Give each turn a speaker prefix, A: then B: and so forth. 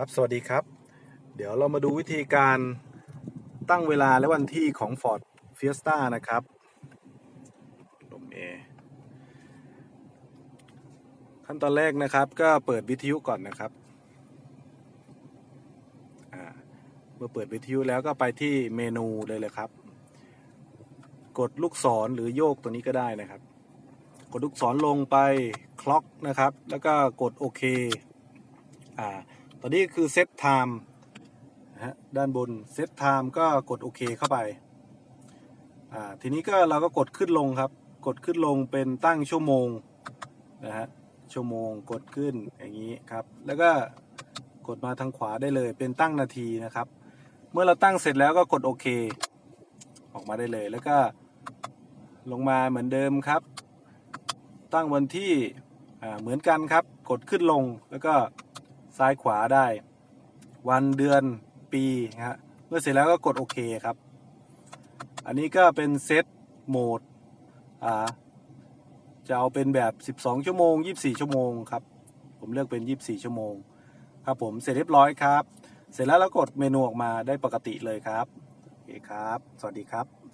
A: ครับสวัสดีครับ เดี๋ยวเรามาดูวิธีการตั้งเวลาและวันที่ของ Ford Fiesta นะครับลมเอขั้นตอนแรกนะครับก็เปิดวิทยุก่อนนะครับอ่าเมื่อเปิดวิทยุแล้วก็ไปที่เมนูเลยเลยครับ กดลูกศรหรือโยกตัวนี้ก็ได้นะครับ กดลูกศรลงไปคล็อกนะครับ แล้วก็กดโอเค อ่า ตอนนี้คือเซตไทม์นะฮะด้านบนเซตไทม์ก็กดโอเคเข้าไปอ่าทีนี้ก็เราก็กดขึ้นลงครับ กดขึ้นลงเป็นตั้งชั่วโมงนะฮะชั่วโมงกดขึ้นอย่างนี้ครับ แล้วก็กดมาทางขวาได้เลย เป็นตั้งนาทีนะครับ เมื่อเราตั้งเสร็จแล้วก็กดโอเค ออกมาได้เลย แล้วก็ลงมาเหมือนเดิมครับ ตั้งวันที่อ่าเหมือนกันครับ กดขึ้นลงแล้วก็ ซ้ายขวาได้ วันเดือนปีนะฮะเมื่อเสร็จแล้วก็กดโอเคครับ อันนี้ก็เป็นเซตโหมดอ่าจะเอาเป็นแบบ 12 ชั่วโมง 24 ชั่วโมงครับ ผมเลือกเป็น 24 ชั่วโมง ครับผมเสร็จเรียบร้อยครับ เสร็จแล้วเรากดเมนูออกมาได้ปกติเลยครับ โอเคครับ สวัสดีครับ